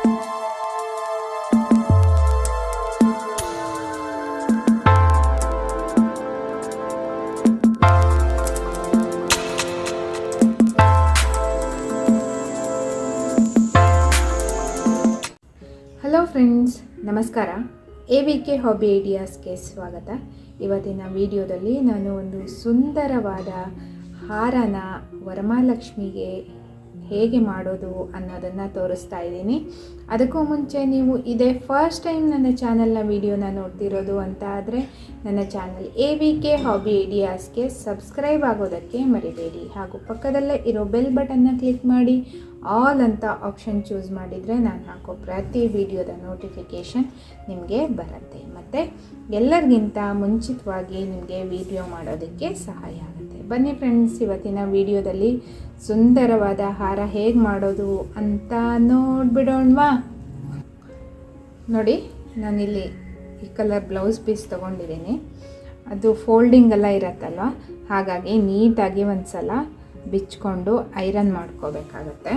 Hello friends ನಮಸ್ಕಾರ. A V K hobby ಐಡಿಯಾಸ್ಗೆ ಸ್ವಾಗತ. ಇವತ್ತಿನ ವಿಡಿಯೋದಲ್ಲಿ ನಾನು ಒಂದು ಸುಂದರವಾದ ಹಾರನ ವರಮಹಾಲಕ್ಷ್ಮಿಗೆ ಹೇಗೆ ಮಾಡೋದು ಅನ್ನೋದನ್ನು ತೋರಿಸ್ತಾ ಇದ್ದೀನಿ. ಅದಕ್ಕೂ ಮುಂಚೆ ನೀವು ಇದೇ ಫಸ್ಟ್ ಟೈಮ್ ನನ್ನ ಚಾನಲ್ನ ವಿಡಿಯೋನ ನೋಡ್ತಿರೋದು ಅಂತ ಆದರೆ ನನ್ನ channel A V K hobby ಐಡಿಯಾಸ್ಗೆ subscribe ಆಗೋದಕ್ಕೆ ಮರಿಬೇಡಿ. ಹಾಗೂ ಪಕ್ಕದಲ್ಲೇ ಇರೋ ಬೆಲ್ ಬಟನ್ನ ಕ್ಲಿಕ್ ಮಾಡಿ. ಆಲ್ ಅಂತ ಆಪ್ಷನ್ ಚೂಸ್ ಮಾಡಿದರೆ ನಾನು ಹಾಕೋ ಪ್ರತಿ ವಿಡಿಯೋದ ನೋಟಿಫಿಕೇಷನ್ ನಿಮಗೆ ಬರುತ್ತೆ. ಮತ್ತು ಎಲ್ಲರಿಗಿಂತ ಮುಂಚಿತವಾಗಿ ನಿಮಗೆ ವಿಡಿಯೋ ಮಾಡೋದಕ್ಕೆ ಸಹಾಯ ಆಗುತ್ತೆ. ಬನ್ನಿ ಫ್ರೆಂಡ್ಸ್ ಇವತ್ತಿನ ವಿಡಿಯೋದಲ್ಲಿ ಸುಂದರವಾದ ಹಾರ ಹೇಗೆ ಮಾಡೋದು ಅಂತ ನೋಡ್ಬಿಡೋಣವಾ? ನೋಡಿ, ನಾನಿಲ್ಲಿ ಈ ಕಲರ್ ಬ್ಲೌಸ್ ಪೀಸ್ ತೊಗೊಂಡಿದ್ದೀನಿ. ಅದು ಫೋಲ್ಡಿಂಗ್ ಎಲ್ಲ ಇರತ್ತಲ್ವ? ಹಾಗಾಗಿ ನೀಟಾಗಿ ಒಂದು ಸಲ ಬಿಚ್ಕೊಂಡು ಐರನ್ ಮಾಡ್ಕೋಬೇಕಾಗತ್ತೆ.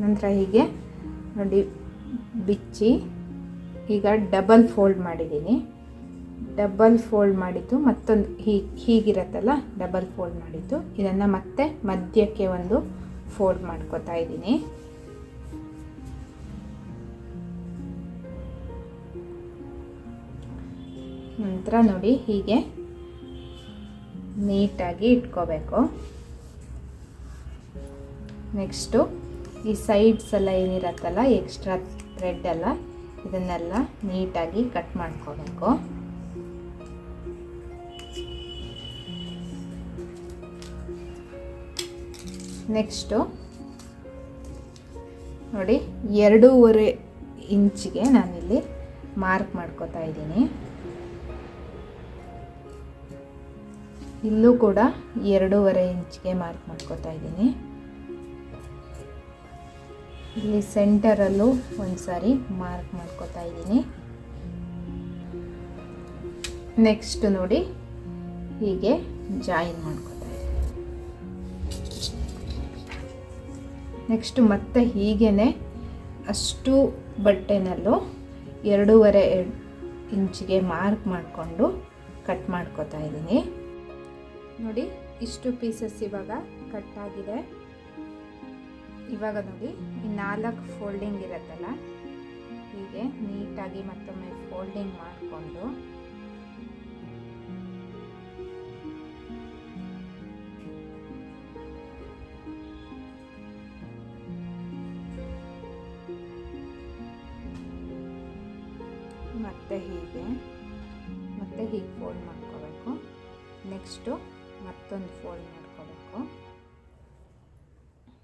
ನಂತರ ಹೀಗೆ ನೋಡಿ ಬಿಚ್ಚಿ ಈಗ ಡಬಲ್ ಫೋಲ್ಡ್ ಮಾಡಿದ್ದೀನಿ. ಡಬಲ್ ಫೋಲ್ಡ್ ಮಾಡಿದ್ದು ಮತ್ತೊಂದು ಹೀಗೆ ಹೀಗಿರತ್ತಲ್ಲ, ಡಬಲ್ ಫೋಲ್ಡ್ ಮಾಡಿದ್ದು. ಇದನ್ನು ಮತ್ತೆ ಮಧ್ಯಕ್ಕೆ ಒಂದು ಫೋಲ್ಡ್ ಮಾಡ್ಕೋತಾ ಇದ್ದೀನಿ. ನಂತರ ನೋಡಿ ಹೀಗೆ ನೀಟಾಗಿ ಇಟ್ಕೋಬೇಕು. ನೆಕ್ಸ್ಟು ಈ ಸೈಡ್ಸ್ ಎಲ್ಲ ಏನಿರತ್ತಲ್ಲ, ಎಕ್ಸ್ಟ್ರಾ ಥ್ರೆಡ್ ಎಲ್ಲ, ಇದನ್ನೆಲ್ಲ ನೀಟಾಗಿ ಕಟ್ ಮಾಡ್ಕೋಬೇಕು. ನೆಕ್ಸ್ಟು ನೋಡಿ, ಎರಡೂವರೆ ಇಂಚಿಗೆ ನಾನಿಲ್ಲಿ ಮಾರ್ಕ್ ಮಾಡ್ಕೋತಾ ಇದ್ದೀನಿ. ಇಲ್ಲೂ ಕೂಡ ಎರಡೂವರೆ ಇಂಚ್ಗೆ ಮಾರ್ಕ್ ಮಾಡ್ಕೋತಾ ಇದ್ದೀನಿ. ಇಲ್ಲಿ ಸೆಂಟರಲ್ಲೂ ಒಂದು ಸಾರಿ ಮಾರ್ಕ್ ಮಾಡ್ಕೋತಾ ಇದ್ದೀನಿ. ನೆಕ್ಸ್ಟ್ ನೋಡಿ ಹೀಗೆ ಜಾಯಿನ್ ಮಾಡ್ಕೋತಾ ಇದ್ದೀನಿ. ನೆಕ್ಸ್ಟ್ ಮತ್ತೆ ಹೀಗೇ ಅಷ್ಟು ಬಟ್ಟೆನಲ್ಲೂ ಎರಡೂವರೆ ಇಂಚಿಗೆ ಮಾರ್ಕ್ ಮಾಡಿಕೊಂಡು ಕಟ್ ಮಾಡ್ಕೋತಾ ಇದ್ದೀನಿ. ನೋಡಿ, ಇಷ್ಟು ಪೀಸಸ್ ಇವಾಗ ಕಟ್ ಆಗಿದೆ. ಇವಾಗ ನೋಡಿ, ಈ ನಾಲ್ಕು ಫೋಲ್ಡಿಂಗ್ ಇರುತ್ತಲ್ಲ, ಹೀಗೆ ನೀಟಾಗಿ ಮತ್ತೊಮ್ಮೆ ಫೋಲ್ಡಿಂಗ್ ಮಾಡಿಕೊಂಡು. ಮತ್ತೆ ಹೀಗೆ ಮತ್ತೆ ಹೀಗೆ ಫೋಲ್ಡ್ ಮಾಡ್ಕೋಬೇಕು. ನೆಕ್ಸ್ಟು ಮತ್ತೊಂದು ಫೋಲ್ಡ್ ಮಾಡ್ಕೋಬೇಕು.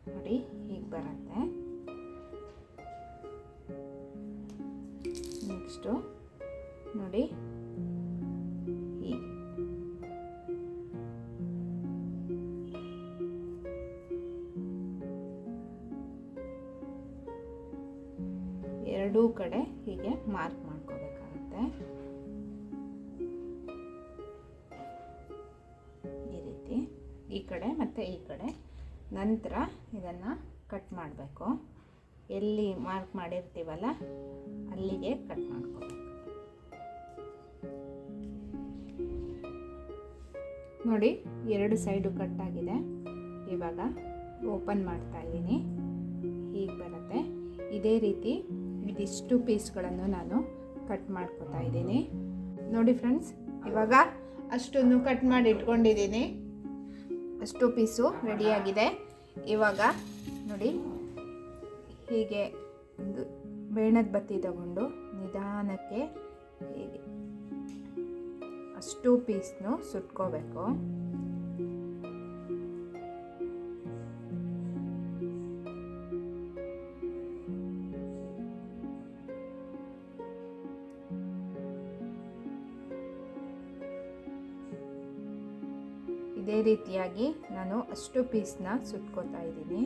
ನೋಡಿ ಹೀಗೆ ಬರುತ್ತೆ. ನೆಕ್ಸ್ಟು ನೋಡಿ ಹೀಗೆ. ಎರಡೂ ಕಡೆ ಹೀಗೆ ಮಾರ್ಕ್ ಮಾಡ್ಕೋಬೇಕಾಗತ್ತೆ ಈ ಕಡೆ ಮತ್ತು ಈ ಕಡೆ. ನಂತರ ಇದನ್ನು ಕಟ್ ಮಾಡಬೇಕು. ಎಲ್ಲಿ ಮಾರ್ಕ್ ಮಾಡಿರ್ತೀವಲ್ಲ, ಅಲ್ಲಿಗೆ ಕಟ್ ಮಾಡ್ಕೋಬೇಕು. ನೋಡಿ, ಎರಡು ಸೈಡು ಕಟ್ ಆಗಿದೆ. ಇವಾಗ ಓಪನ್ ಮಾಡ್ತಾ ಇದ್ದೀನಿ. ಹೀಗೆ ಬರುತ್ತೆ. ಇದೇ ರೀತಿ ಇದಿಷ್ಟು ಪೀಸ್ಗಳನ್ನು ನಾನು ಕಟ್ ಮಾಡ್ಕೋತಾ ಇದ್ದೀನಿ. ನೋಡಿ ಫ್ರೆಂಡ್ಸ್ ಇವಾಗ ಅಷ್ಟನ್ನು ಕಟ್ ಮಾಡಿ ಇಟ್ಕೊಂಡಿದ್ದೀನಿ. ಅಷ್ಟು ಪೀಸು ರೆಡಿಯಾಗಿದೆ. ಇವಾಗ ನೋಡಿ, ಹೀಗೆ ಒಂದು ಬೇಣದ ಬತ್ತಿ ತಗೊಂಡು ನಿಧಾನಕ್ಕೆ ಹೀಗೆ ಅಷ್ಟು ಪೀಸ್ನು ಸುಟ್ಕೋಬೇಕು. ಇದೇ ರೀತಿಯಾಗಿ ನಾನು ಅಷ್ಟು ಪೀಸ್ನ ಸುಟ್ಕೋತಾ ಇದ್ದೀನಿ.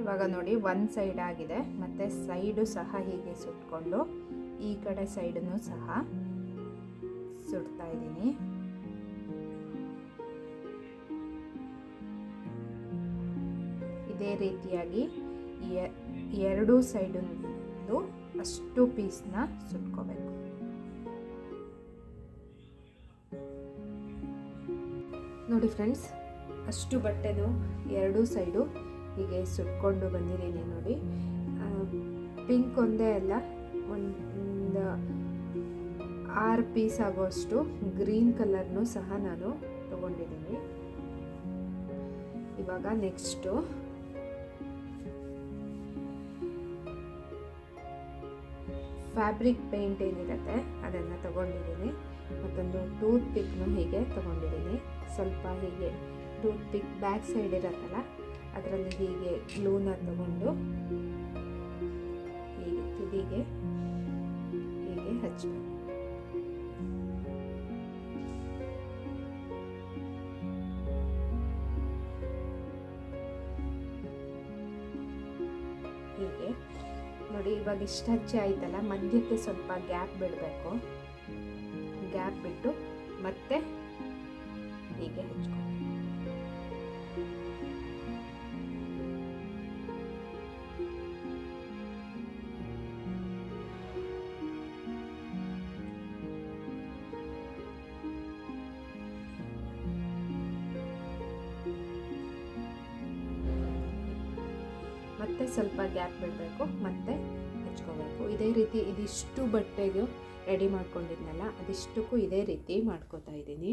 ಇವಾಗ ನೋಡಿ ಒಂದು ಸೈಡ್ ಆಗಿದೆ, ಮತ್ತು ಸೈಡು ಸಹ ಹೀಗೆ ಸುಟ್ಕೊಂಡು ಈ ಕಡೆ ಸೈಡನ್ನು ಸಹ ಸುಡ್ತಾ ಇದ್ದೀನಿ. ಇದೇ ರೀತಿಯಾಗಿ ಎರಡೂ ಸೈಡು ಅಷ್ಟು ಪೀಸ್ನ ಸುಟ್ಕೋಬೇಕು. ನೋಡಿ ಫ್ರೆಂಡ್ಸ್, ಅಷ್ಟು ಬಟ್ಟೆದು ಎರಡೂ ಸೈಡು ಹೀಗೆ ಸುಟ್ಕೊಂಡು ಬಂದಿದ್ದೀನಿ ನೋಡಿ. ಪಿಂಕ್ ಒಂದೇ ಅಲ್ಲ, ಒಂದು ಆರು ಪೀಸ್ ಆಗೋಷ್ಟು ಗ್ರೀನ್ ಕಲರ್ನು ಸಹ ನಾನು ತಗೊಂಡಿದ್ದೀನಿ. ಇವಾಗ ನೆಕ್ಸ್ಟು ಫ್ಯಾಬ್ರಿಕ್ ಪೇಂಟ್ ಏನಿರುತ್ತೆ, ಅದನ್ನು ತಗೊಂಡಿದ್ದೀನಿ. ಮತ್ತೊಂದು ಟೂತ್ ಪಿಕ್ನು ಹೀಗೆ ತಗೊಂಡಿದ್ದೀನಿ. ಸ್ವಲ್ಪ ಹೀಗೆ ಟೂತ್ ಪಿಕ್ ಬ್ಯಾಕ್ ಸೈಡ್ ಇರತ್ತಲ್ಲ, ಅದರಲ್ಲಿ ಹೀಗೆ ಗ್ಲೂನ ತಗೊಂಡು ಹೀಗೆ ತುದಿಗೆ ಹೀಗೆ ಹಚ್ಚಬೇಕು ಇವಾಗ ಇಷ್ಟು ಹಚ್ಚಿ ಆಯ್ತಲ್ಲ, ಮಧ್ಯಕ್ಕೆ ಸ್ವಲ್ಪ ಗ್ಯಾಪ್ ಬಿಡಬೇಕು. ಗ್ಯಾಪ್ ಬಿಟ್ಟು ಮತ್ತೆ ಹೀಗೆ ಹಚ್ಕೊ ಮತ್ತೆ ಸ್ವಲ್ಪ ಗ್ಯಾಪ್ ಬಿಡಬೇಕು, ಮತ್ತೆ ಇದೇ ರೀತಿ ಇದಿಷ್ಟು ಬಟ್ಟೆಗೆ ರೆಡಿ ಮಾಡ್ಕೊಂಡಿದ್ನಲ್ಲ, ಅದಿಷ್ಟಕ್ಕೂ ಇದೇ ರೀತಿ ಮಾಡ್ಕೋತಾ ಇದ್ದೀನಿ.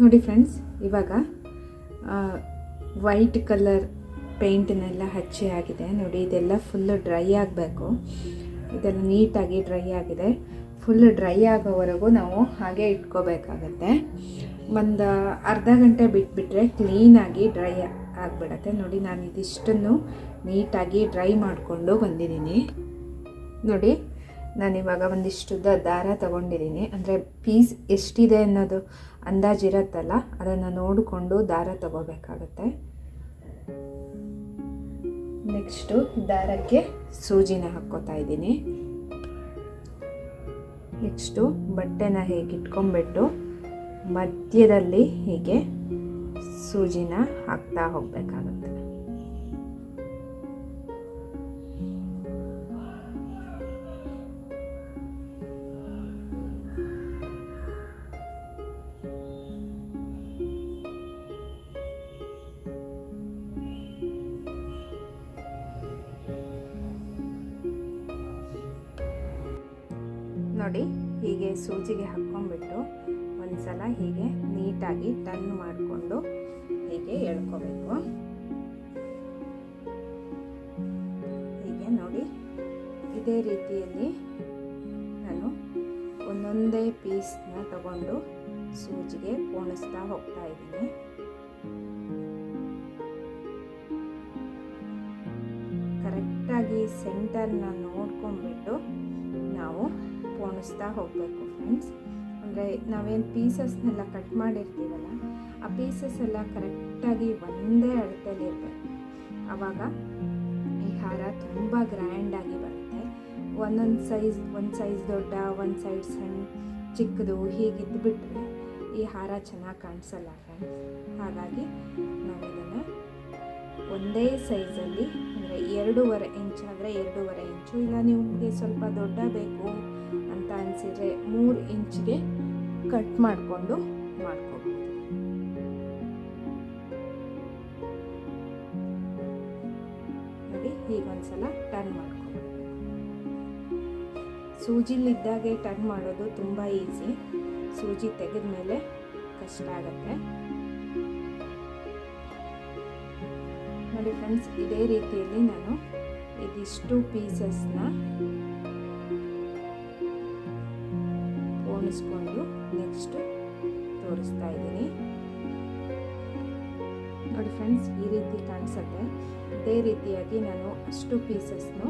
ನೋಡಿ ಫ್ರೆಂಡ್ಸ್ ಇವಾಗ ವೈಟ್ ಕಲರ್ ಪೇಂಟನ್ನೆಲ್ಲ ಹಚ್ಚಿ ಆಗಿದೆ. ನೋಡಿ, ಇದೆಲ್ಲ ಫುಲ್ಲು ಡ್ರೈ ಆಗಬೇಕು. ಇದೆಲ್ಲ ನೀಟಾಗಿ ಡ್ರೈ ಆಗಿದೆ. ಫುಲ್ ಡ್ರೈ ಆಗೋವರೆಗೂ ನಾವು ಹಾಗೆ ಇಟ್ಕೋಬೇಕಾಗತ್ತೆ. ಒಂದು, ಅರ್ಧ ಗಂಟೆ ಬಿಟ್ಬಿಟ್ರೆ ಕ್ಲೀನಾಗಿ ಡ್ರೈ ಆಗಿಬಿಡತ್ತೆ. ನೋಡಿ ನಾನು ಇದಿಷ್ಟನ್ನು ನೀಟಾಗಿ ಡ್ರೈ ಮಾಡಿಕೊಂಡು ಬಂದಿದ್ದೀನಿ. ನೋಡಿ, ನಾನು ನಾನಿವಾಗ ಒಂದಿಷ್ಟುದ್ದ ದಾರ ತಗೊಂಡಿದ್ದೀನಿ ಅಂದರೆ ಪೀಸ್ ಎಷ್ಟಿದೆ ಅನ್ನೋದು ಅಂದಾಜಿರತ್ತಲ್ಲ ಅದನ್ನು ನೋಡಿಕೊಂಡು ದಾರ ತಗೋಬೇಕಾಗತ್ತೆ. ನೆಕ್ಸ್ಟು ದಾರಕ್ಕೆ ಸೂಜಿನ ಹಾಕ್ಕೋತಾ ಇದ್ದೀನಿ. ನೆಕ್ಸ್ಟು ಬಟ್ಟೆನ ಹೇಗೆ ಇಟ್ಕೊಂಡ್ಬಿಟ್ಟು ಮಧ್ಯದಲ್ಲಿ ಹೀಗೆ ಸೂಜಿನ ಹಾಕ್ತಾ ಹೋಗಬೇಕಾಗುತ್ತೆ. ನೋಡಿ, ಹೀಗೆ ಸೂಜಿಗೆ ಹಾಕ್ಕೊಂಡ್ಬಿಟ್ಟು ಒಂದ್ಸಲ ಹೀಗೆ ನೀಟಾಗಿ ಟರ್ನ್ ಮಾಡಿಕೊಂಡು ಹೀಗೆ ಎಳ್ಕೋಬೇಕು. ಹೀಗೆ ನೋಡಿ, ಇದೇ ರೀತಿಯಲ್ಲಿ ನಾನು ಒಂದೊಂದೇ ಪೀಸ್ನ ತಗೊಂಡು ಸೂಜಿಗೆ ಪೋಣಿಸ್ತಾ ಹೋಗ್ತಾ ಇದ್ದೀನಿ. ಕರೆಕ್ಟಾಗಿ ಸೆಂಟರ್ನ ನೋಡ್ಕೊಂಡ್ಬಿಟ್ಟು ನಾವು ಪೋಣಿಸ್ತಾ ಹೋಗಬೇಕು ಫ್ರೆಂಡ್ಸ್ ಅಂದರೆ ನಾವೇನು ಪೀಸಸ್ನೆಲ್ಲ ಕಟ್ ಮಾಡಿರ್ತೀವಲ್ಲ, ಆ ಪೀಸಸ್ ಎಲ್ಲ ಕರೆಕ್ಟಾಗಿ ಒಂದೇ ಅಳತೆಯಲ್ಲಿ ಇರಬೇಕು. ಆವಾಗ ಈ ಹಾರ ತುಂಬ ಗ್ರ್ಯಾಂಡಾಗಿ ಬರುತ್ತೆ. ಒಂದೊಂದು ಸೈಜ್ ಒಂದು ಸೈಜ್ ದೊಡ್ಡ, ಒಂದು ಸೈಜ್ ಸಣ್ಣ ಚಿಕ್ಕದು ಹೀಗೆ ಈ ಹಾರ ಚೆನ್ನಾಗಿ ಕಾಣಿಸಲ್ಲ ಫ್ರೆಂಡ್ಸ್ ಹಾಗಾಗಿ ನಾವಿದನ್ನು ಒಂದೇ ಸೈಜಲ್ಲಿ ಅಂದರೆ ಎರಡೂವರೆ ಇಂಚ್ ಆದರೆ ಎರಡೂವರೆ ಇಂಚು ಇಲ್ಲ, ನಿಮಗೆ ಸ್ವಲ್ಪ ದೊಡ್ಡ ಬೇಕು ಅಂತ ಸೀರೆ ಮೂರು ಇಂಚಿಗೆ ಕಟ್ ಮಾಡಿಕೊಂಡು ಮಾಡ್ಕೋಬೋದು. ನೋಡಿ ಹೀಗೊಂದ್ಸಲ ಟರ್ನ್ ಮಾಡ್ಕೋಬೇಕು ಸೂಜಿಲಿದ್ದಾಗೆ ಟರ್ನ್ ಮಾಡೋದು ತುಂಬ ಈಸಿ ಸೂಜಿ ತೆಗೆದ ಮೇಲೆ ಕಷ್ಟ ಆಗುತ್ತೆ. ನೋಡಿ ಫ್ರೆಂಡ್ಸ್ ಇದೇ ರೀತಿಯಲ್ಲಿ ನಾನು ಇದಿಷ್ಟು ಪೀಸಸ್ನ ತೋರಿಸ್ತಾ ಇದ್ದೀನಿ. ನೋಡಿ ಫ್ರೆಂಡ್ಸ್ ಈ ರೀತಿ ಕಾಣಿಸುತ್ತೆ. ಅದೇ ರೀತಿಯಾಗಿ ನಾನು ಅಷ್ಟು ಪೀಸಸ್ನು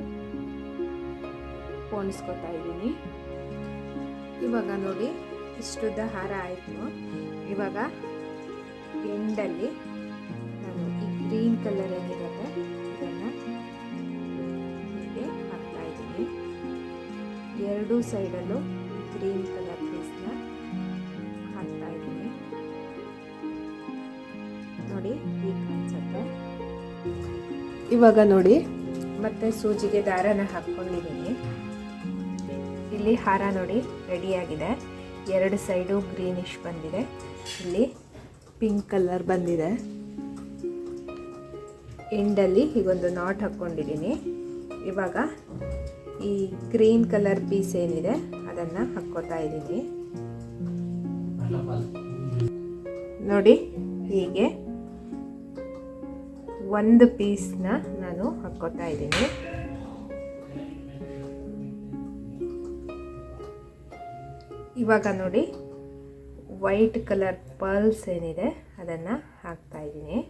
ಪೋಣಿಸ್ಕೊತಾ ಇದ್ದೀನಿ. ಇವಾಗ ನೋಡಿ, ಇಷ್ಟುದ್ದ ಹಾರ ಆಯಿತು. ಇವಾಗ ಎಂಡಲ್ಲಿ ನಾನು ಈ ಗ್ರೀನ್ ಕಲರ್ ಏನಿರುತ್ತೆ, ಇದನ್ನು ಹೀಗೆ ಹಾಕ್ತಾ ಇದ್ದೀನಿ. ಎರಡೂ ಸೈಡಲ್ಲೂ ಗ್ರೀನ್ ಕಲರ್ ಇವಾಗ ನೋಡಿ. ಮತ್ತೆ ಸೂಜಿಗೆ ದಾರನ ಹಾಕ್ಕೊಂಡಿದ್ದೀನಿ ಇಲ್ಲಿ ಹಾರ ನೋಡಿ ರೆಡಿಯಾಗಿದೆ. ಎರಡು ಸೈಡು ಗ್ರೀನಿಶ್ ಬಂದಿದೆ. ಇಲ್ಲಿ ಪಿಂಕ್ ಕಲರ್ ಬಂದಿದೆ. ಎಂಡಲ್ಲಿ ಹೀಗೊಂದು ನಾಟ್ ಹಾಕ್ಕೊಂಡಿದ್ದೀನಿ. ಇವಾಗ ಈ ಗ್ರೀನ್ ಕಲರ್ ಪೀಸ್ ಏನಿದೆ ಅದನ್ನು ಹಾಕ್ಕೋತಾ ಇದ್ದೀನಿ. ನೋಡಿ ಹೀಗೆ ಒಂದು ಪೀಸ್ನ ನಾನು ಹಾಕ್ಕೋತಾ ಇದ್ದೀನಿ. ಇವಾಗ ನೋಡಿ, ವೈಟ್ ಕಲರ್ ಪರ್ಲ್ಸ್ ಏನಿದೆ ಅದನ್ನು ಹಾಕ್ತಾ ಇದ್ದೀನಿ.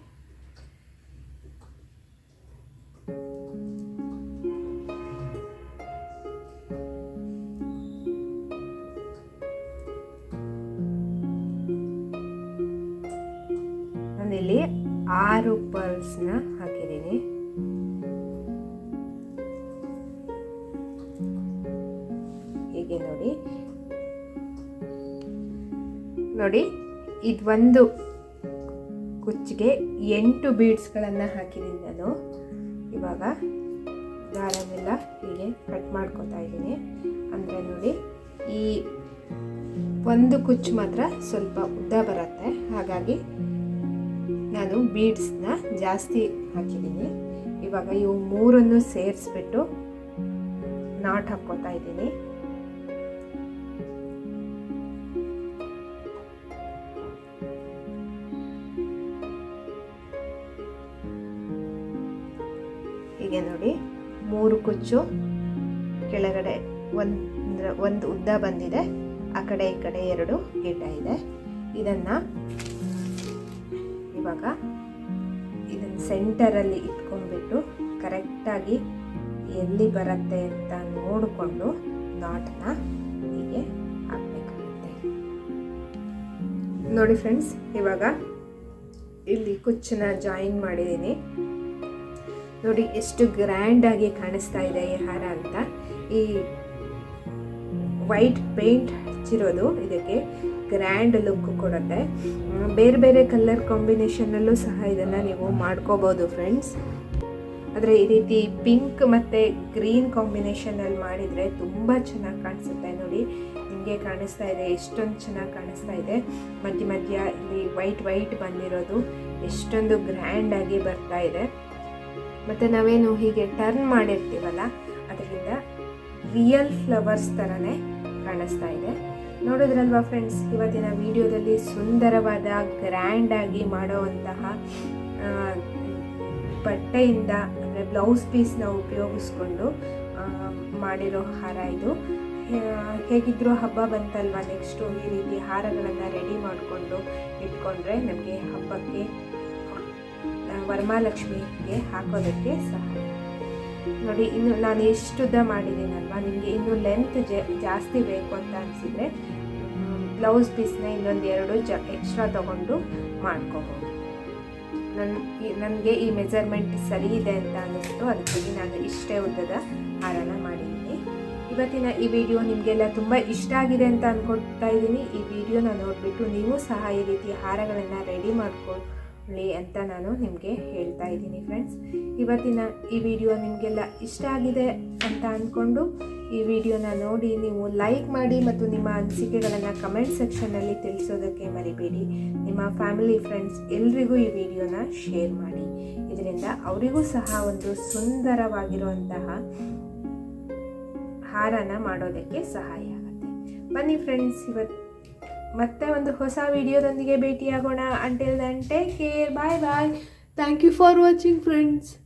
ಆರು ಪರ್ಲ್ಸ್ನ ಹಾಕಿದ್ದೀನಿ. ಹೀಗೆ ನೋಡಿ. ನೋಡಿ ಇದು ಒಂದು ಕುಚ್ಚಿಗೆ ಎಂಟು ಬೀಡ್ಸ್ಗಳನ್ನು ಹಾಕಿದ್ದೀನಿ ನಾನು. ಇವಾಗ ದಾರನೆಲ್ಲ ಹೀಗೆ ಕಟ್ ಮಾಡ್ಕೊತಾ ಇದ್ದೀನಿ. ಅಂದರೆ ನೋಡಿ, ಈ ಒಂದು ಕುಚ್ಚು ಮಾತ್ರ ಸ್ವಲ್ಪ ಉದ್ದ ಬರುತ್ತೆ. ಹಾಗಾಗಿ ನಾನು ಬೀಡ್ಸ್ನ ಜಾಸ್ತಿ ಹಾಕಿದ್ದೀನಿ. ಇವಾಗ ಇವು ಮೂರನ್ನು ಸೇರಿಸ್ಬಿಟ್ಟು ನಾಟ್ ಹಾಕ್ಕೋತಾ ಇದ್ದೀನಿ. ಹೀಗೆ ನೋಡಿ, ಮೂರು ಕುಚ್ಚು ಕೆಳಗಡೆ ಒಂದು ಒಂದು ಉದ್ದ ಬಂದಿದೆ, ಆ ಕಡೆ ಈ ಕಡೆ ಎರಡು ಗಿಡ್ಡ ಇದೆ ಇದನ್ನು ಇವಾಗ ಇದನ್ನು ಸೆಂಟರಲ್ಲಿ ಇಟ್ಕೊಂಡ್ಬಿಟ್ಟು ಕರೆಕ್ಟಾಗಿ ಎಲ್ಲಿ ಬರುತ್ತೆ ಅಂತ ನೋಡಿಕೊಂಡು ನಾಟನ್ನ ಹೀಗೆ ಹಾಕಬೇಕಾಗುತ್ತೆ ನೋಡಿ ಫ್ರೆಂಡ್ಸ್ ಇವಾಗ ಇಲ್ಲಿ ಕುಚ್ಚನ್ನ ಜಾಯಿನ್ ಮಾಡಿದ್ದೀನಿ. ನೋಡಿ ಎಷ್ಟು ಗ್ರ್ಯಾಂಡಾಗಿ ಕಾಣಿಸ್ತಾ ಇದೆ ಈ ಹಾರ ಅಂತ. ಈ ವೈಟ್ ಪೇಂಟ್ ಹಚ್ಚಿರೋದು ಇದಕ್ಕೆ ಗ್ರ್ಯಾಂಡ್ ಲುಕ್ ಕೊಡುತ್ತೆ. ಬೇರೆ ಬೇರೆ ಕಲರ್ ಕಾಂಬಿನೇಷನಲ್ಲೂ ಸಹ ಇದನ್ನು ನೀವು ಮಾಡ್ಕೋಬೋದು ಫ್ರೆಂಡ್ಸ್ ಆದರೆ ಈ ರೀತಿ ಪಿಂಕ್ ಮತ್ತು ಗ್ರೀನ್ ಕಾಂಬಿನೇಷನಲ್ಲಿ ಮಾಡಿದರೆ ತುಂಬ ಚೆನ್ನಾಗಿ ಕಾಣಿಸುತ್ತೆ ನೋಡಿ. ನಿಮಗೆ ಕಾಣಿಸ್ತಾ ಇದೆ, ಎಷ್ಟೊಂದು ಚೆನ್ನಾಗಿ ಕಾಣಿಸ್ತಾ ಇದೆ. ಮಧ್ಯ ಮಧ್ಯ ಇಲ್ಲಿ ವೈಟ್ ವೈಟ್ ಬಂದಿರೋದು, ಎಷ್ಟೊಂದು ಗ್ರ್ಯಾಂಡಾಗಿ ಬರ್ತಾ ಇದೆ. ಮತ್ತು ನಾವೇನು ಹೀಗೆ ಟರ್ನ್ ಮಾಡಿರ್ತೀವಲ್ಲ, ಅದರಿಂದ ರಿಯಲ್ ಫ್ಲವರ್ಸ್ ಥರನೇ ಕಾಣಿಸ್ತಾ ಇದೆ. ನೋಡಿದ್ರಲ್ವಾ ಫ್ರೆಂಡ್ಸ್ ಇವತ್ತಿನ ವಿಡಿಯೋದಲ್ಲಿ ಸುಂದರವಾದ ಗ್ರ್ಯಾಂಡಾಗಿ ಮಾಡೋವಂತಹ ಬಟ್ಟೆಯಿಂದ, ಅಂದರೆ ಬ್ಲೌಸ್ ಪೀಸ್ನ ಉಪಯೋಗಿಸ್ಕೊಂಡು ಮಾಡಿರೋ ಹಾರ ಇದು. ಹೇಗಿದ್ದರೂ ಹಬ್ಬ ಬಂತಲ್ವಾ ನೆಕ್ಸ್ಟು ಈ ರೀತಿ ಹಾರಗಳನ್ನು ರೆಡಿ ಮಾಡಿಕೊಂಡು ಇಟ್ಕೊಂಡ್ರೆ ನಮಗೆ ಹಬ್ಬಕ್ಕೆ ವರಮಹಾಲಕ್ಷ್ಮಿಗೆ ಹಾಕೋದಕ್ಕೆ ಸಹಾಯ ನೋಡಿ, ಇನ್ನು ನಾನು ಎಷ್ಟು ಉದ್ದ ಮಾಡಿದ್ದೀನಲ್ವಾ? ನಿಮಗೆ ಇನ್ನು ಲೆಂತ್ ಜಾಸ್ತಿ ಬೇಕು ಅಂತ ಅನಿಸಿದರೆ ಬ್ಲೌಸ್ ಪೀಸ್ನ ಇನ್ನೊಂದು ಎರಡು ಜ ಎಕ್ಸ್ಟ್ರಾ ತೊಗೊಂಡು ಮಾಡ್ಕೋಬೋದು ನನ್ನ ನನಗೆ ಈ ಮೆಜರ್ಮೆಂಟ್ ಸರಿ ಇದೆ ಅಂತ ಅನ್ನಿಸ್ತು. ಅದಕ್ಕಾಗಿ ನಾನು ಇಷ್ಟೇ ಉದ್ದದ ಹಾರನ ಮಾಡಿದ್ದೀನಿ. ಇವತ್ತಿನ ಈ ವಿಡಿಯೋ ನಿಮಗೆಲ್ಲ ತುಂಬ ಇಷ್ಟ ಆಗಿದೆ ಅಂತ ಅಂದ್ಕೊಳ್ತಾ ಇದ್ದೀನಿ. ಈ ವಿಡಿಯೋನ ನೋಡಿಬಿಟ್ಟು ನೀವು ಸಹ ಈ ರೀತಿ ಹಾರಗಳನ್ನು ರೆಡಿ ಮಾಡ್ಕೊಳ್ಳಿ ಅಂತ ನಾನು ನಿಮಗೆ ಹೇಳ್ತಾ ಇದ್ದೀನಿ ಫ್ರೆಂಡ್ಸ್ ಇವತ್ತಿನ ಈ ವಿಡಿಯೋ ನಿಮಗೆಲ್ಲ ಇಷ್ಟ ಆಗಿದೆ ಅಂತ ಅಂದ್ಕೊಂಡು ಈ ವಿಡಿಯೋನ ನೋಡಿ ನೀವು ಲೈಕ್ ಮಾಡಿ ಮತ್ತು ನಿಮ್ಮ ಅನಿಸಿಕೆಗಳನ್ನು ಕಮೆಂಟ್ ಸೆಕ್ಷನ್ನಲ್ಲಿ ತಿಳಿಸೋದಕ್ಕೆ ಮರಿಬೇಡಿ. ನಿಮ್ಮ ಫ್ಯಾಮಿಲಿ ಫ್ರೆಂಡ್ಸ್ ಎಲ್ರಿಗೂ ಈ ವಿಡಿಯೋನ ಶೇರ್ ಮಾಡಿ. ಇದರಿಂದ ಅವರಿಗೂ ಸಹ ಒಂದು ಸುಂದರವಾಗಿರುವಂತಹ ಹಾರನ ಮಾಡೋದಕ್ಕೆ ಸಹಾಯ ಆಗುತ್ತೆ. ಬನ್ನಿ ಫ್ರೆಂಡ್ಸ್ ಇವತ್ತು ಮತ್ತೆ ಒಂದು ಹೊಸ ವಿಡಿಯೋದೊಂದಿಗೆ ಭೇಟಿಯಾಗೋಣ. Until then take care bye bye thank you for watching friends.